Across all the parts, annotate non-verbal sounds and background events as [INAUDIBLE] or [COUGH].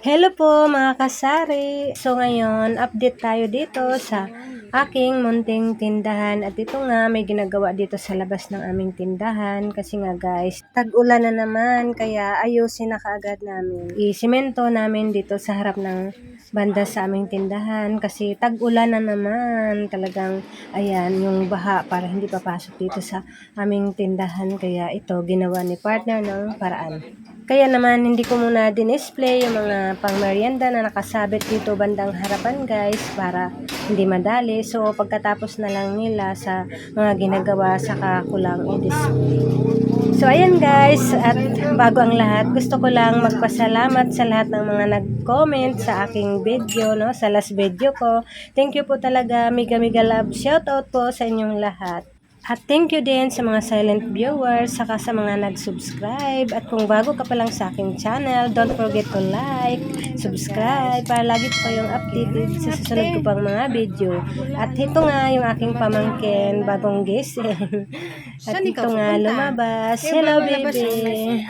Hello po mga kasari! So ngayon, update tayo dito sa aking munting tindahan. At ito nga, may ginagawa dito sa labas ng aming tindahan. Kasi nga guys, tag-ulan na naman. Kaya ayusin na kaagad namin. Isimento namin dito sa harap ng banda sa aming tindahan. Kasi tag-ulan na naman. Talagang, ayan, yung baha para hindi papasok dito sa aming tindahan. Kaya ito, ginawa ni partner ng paraan. Kaya naman hindi ko muna dinisplay yung mga pangmerienda na nakasabit dito bandang harapan guys para hindi madali. So pagkatapos na lang nila sa mga ginagawa saka ko lang i-display. So ayan guys at bago ang lahat gusto ko lang magpasalamat sa lahat ng mga nag-comment sa aking video no sa last video ko. Thank you po talaga mega mega love shoutout po sa inyong lahat. At thank you din sa mga silent viewers, saka sa mga nag-subscribe. At kung bago ka pa lang sa aking channel, don't forget to like, subscribe, para lagi po kayong updated sa susunod ko pang mga video. At ito nga yung aking pamangkin, bagong gising. [LAUGHS] At ito nga lumabas. Hello, baby.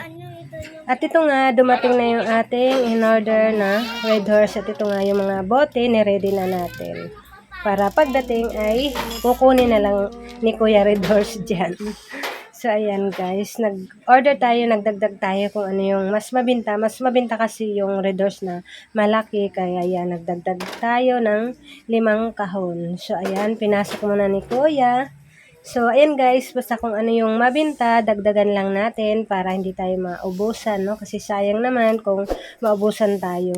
At ito nga, dumating na yung ating in-order na Red Horse. At ito nga yung mga bote, ni-ready na natin. Para pagdating ay kukunin na lang ni Kuya Red Horse dyan. So, ayan guys. Nag-order tayo, nagdagdag tayo kung ano yung mas mabinta. Mas mabinta kasi yung Red Horse na malaki. Kaya yan, nagdagdag tayo ng limang kahon. So, ayan, pinasok muna ni Kuya. So, ayan guys, basta kung ano yung mabinta, dagdagan lang natin para hindi tayo maubusan, no? Kasi sayang naman kung maubusan tayo.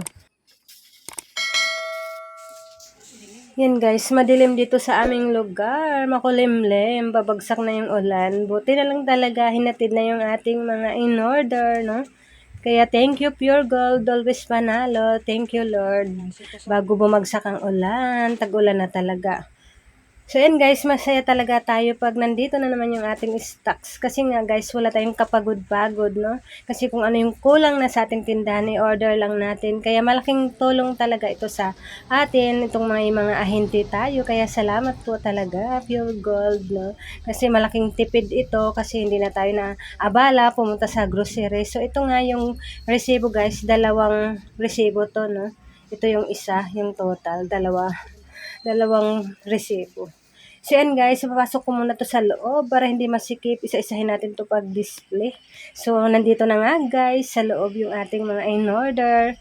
Yan guys, madilim dito sa aming lugar. Makulimlim, babagsak na yung ulan. Buti na lang talaga, hinatid na yung ating mga in-order, no? Kaya thank you Pure Gold, always panalo. Thank you Lord. Bago bumagsak ang ulan, tag-ulan na talaga. So yan guys, masaya talaga tayo pag nandito na naman yung ating stocks. Kasi nga guys, wala tayong kapagod-pagod, no? Kasi kung ano yung kulang na sa ating tindahan, i-order lang natin. Kaya malaking tulong talaga ito sa atin, itong mga, mga ahente tayo. Kaya salamat po talaga, Pure Gold, no? Kasi malaking tipid ito kasi hindi na tayo na abala, pumunta sa grocery. So ito nga yung resibo guys, dalawang resibo to, no? Ito yung isa, yung total, dalawa dalawang resibo. So yan guys, papasok ko muna to sa loob para hindi masikip. Isa-isahin natin to pag-display. So nandito na nga guys, sa loob yung ating mga in-order.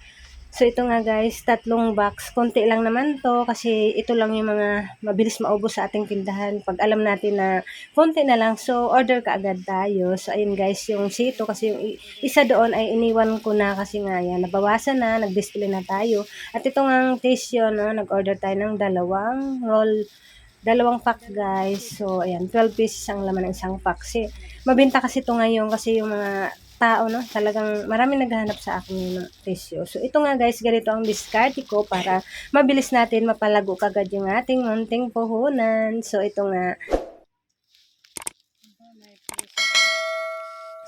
So ito nga guys, tatlong box. Konti lang naman to kasi ito lang yung mga mabilis maubos sa ating tindahan. Pag alam natin na konti na lang, so order ka agad tayo. So ayun guys, yung sito kasi yung isa doon ay iniwan ko na kasi nga yan, nabawasan na, nag-display na tayo. At ito nga tissue, no, nag-order tayo ng dalawang roll dalawang pack guys. So, ayan, 12 pieces ang laman ng isang pack. Kasi, mabinta kasi ito ngayon kasi yung mga tao, no, talagang marami naghahanap sa akin ng tissue. So, ito nga guys, ganito ang discard ko para mabilis natin mapalago kagad yung ating munting puhunan. So, ito nga,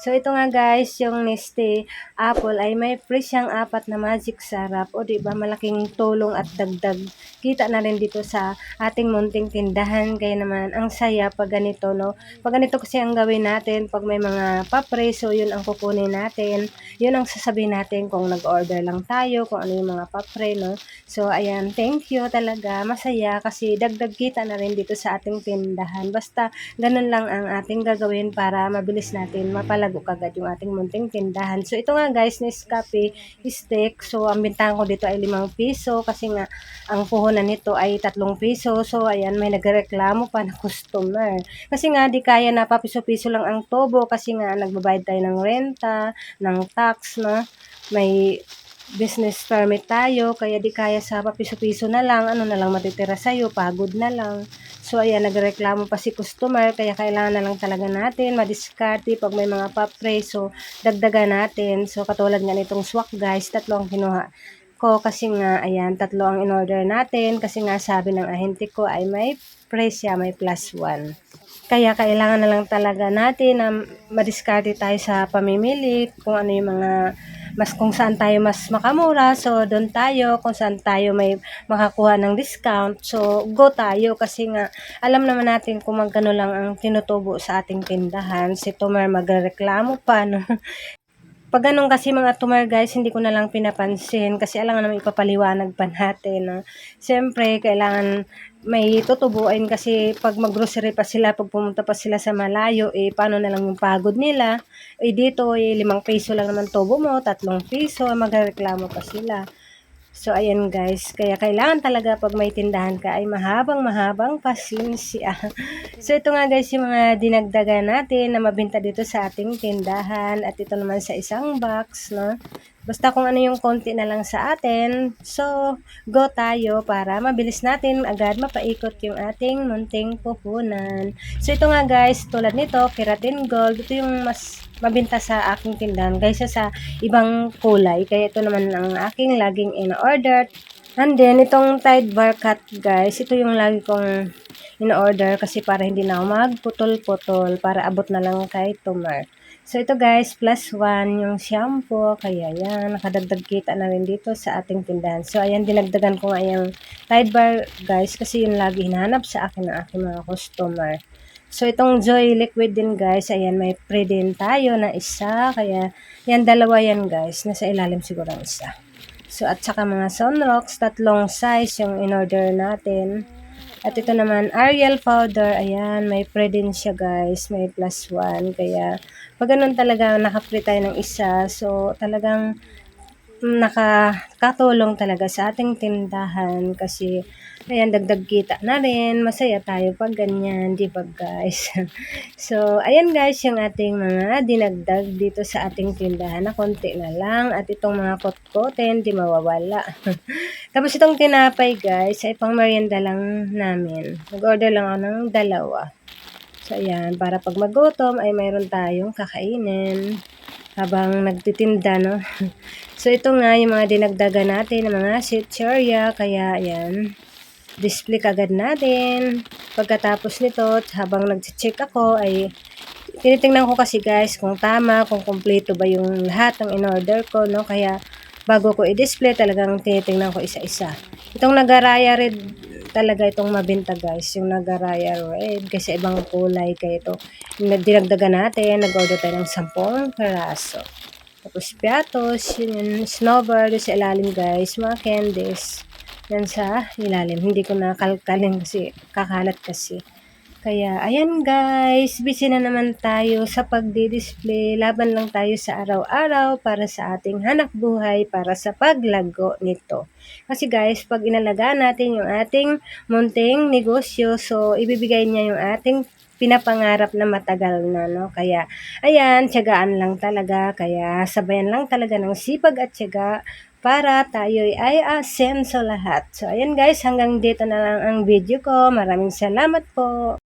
So, ito nga guys, yung Neste Apple ay may free siyang apat na magic sarap. O, di ba malaking tulong at dagdag. Kita na rin dito sa ating munting tindahan. Kaya naman, ang saya pag ganito, no? Pag ganito kasi ang gawin natin, pag may mga papre, so yun ang kukunin natin. Yun ang sasabihin natin kung nag-order lang tayo, kung ano yung mga papre, no? So, ayan, thank you talaga. Masaya kasi dagdag kita na rin dito sa ating tindahan. Basta, ganun lang ang ating gagawin para mabilis natin mapalago kagad yung ating munting tindahan. So, ito nga guys, Nescafe stick. So, ang bintahan ko dito ay 5 piso kasi nga ang puhunan nito ay 3 piso. So, ayan, may nagreklamo pa na customer. Kasi nga, di kaya na papiso-piso lang ang tobo kasi nga nagbabayad tayo ng renta, ng tax, no? May business permit tayo, kaya di kaya sa papiso-piso na lang, ano na lang matitira sa'yo, pagod na lang. So, ayan, nagreklamo pa si customer, kaya kailangan na lang talaga natin madiskarte pag may mga papre. So, dagdagan natin. So, katulad nga nitong swak guys, tatlo ang kinuha ko kasi nga, ayan, tatlo ang in-order natin. Kasi nga sabi ng ahente ko ay may presya, may plus one. Kaya kailangan na lang talaga natin na madiskarte tayo sa pamimili, kung ano yung mga mas kung saan tayo mas makamura, so doon tayo, kung saan tayo may makakuha ng discount, so go tayo. Kasi nga alam naman natin kung magkano lang ang tinutubo sa ating tindahan, si Tomer magreklamo pa, no? [LAUGHS] pag ganun kasi mga tumor guys, hindi ko na lang pinapansin kasi alam naman ipapaliwanag pa natin. No? Siyempre, kailangan may tutubuin kasi pag maggrocery pa sila, pag pumunta pa sila sa malayo, eh paano na lang yung pagod nila. Eh dito, eh limang piso lang naman tubo mo, tatlong piso, magreklamo pa sila. So, ayan guys. Kaya kailangan talaga pag may tindahan ka ay mahabang mahabang pasensya. [LAUGHS] so, ito nga guys yung mga dinagdagan natin na mabenta dito sa ating tindahan. At ito naman sa isang box, no? Basta kung ano yung konti na lang sa atin. So, go tayo para mabilis natin agad mapaikot yung ating munting puhunan. So, ito nga guys, tulad nito, keratin gold. Ito yung mas mabinta sa aking tindahan kaysa sa ibang kulay. Kaya ito naman ang aking laging in-order. And then, itong Tide Bar Cut guys, ito yung lagi kong in-order kasi para hindi na ako magputol-putol para abot na lang kay Tumar. So, ito guys, plus 1 yung shampoo. Kaya yan, nakadagdag kita na rin dito sa ating tindahan. So, ayan, dinagdagan ko nga yung Tide Bar guys kasi yun lagi hinahanap sa akin ng aking mga customer. So, itong Joy Liquid din guys, ayan, may pre din tayo na isa. Kaya, yan, dalawa yan guys. Nasa ilalim siguro ang isa. So, at saka mga Sunrocks, tatlong size yung in-order natin. At ito naman, Ariel powder. Ayan, may pre din siya guys. May plus 1. Kaya, pag ganun talaga, naka-free tayo ng isa. So, talagang nakakatulong talaga sa ating tindahan kasi ayan dagdag kita na rin. Masaya tayo pag ganyan di ba guys? [LAUGHS] So ayan guys yung ating mga dinagdag dito sa ating tindahan na konti na lang. At itong mga kotkoten di mawawala. [LAUGHS] Tapos itong tinapay guys ay pang merienda lang namin. Nag order lang ako ng dalawa. So ayan para pag magutom ay mayroon tayong kakainin habang nagtitinda, no? [LAUGHS] so, ito nga yung mga dinagdagan natin ng mga sitcheria. Kaya, ayan, display kagad natin. Pagkatapos nito, habang nag-check ako, ay tinitingnan ko kasi guys kung tama, kung kompleto ba yung lahat ng in-order ko, no? Kaya, bago ko i-display, talagang tinitingnan ko isa-isa. Itong nagaraya red talaga itong mabenta guys, yung nagaraya red kasi ibang kulay kaya ito. Dinagdagan natin, nag-order tayo ng 10 peraso. Tapos piatos, yun snowbird sa ilalim guys, mga candies. Yan sa ilalim. Hindi ko nakalkalin kasi kakalat kasi. Kaya, ayan guys, busy na naman tayo sa pagdi-display. Laban lang tayo sa araw-araw para sa ating hanap buhay, para sa paglago nito. Kasi guys, pag inalagaan natin yung ating munting negosyo, so ibibigay niya yung ating pinapangarap na matagal na, no? Kaya, ayan, tiyagaan lang talaga. Kaya, sabayan lang talaga ng sipag at tiyaga para tayo ay asenso lahat. So, ayan guys, hanggang dito na lang ang video ko. Maraming salamat po.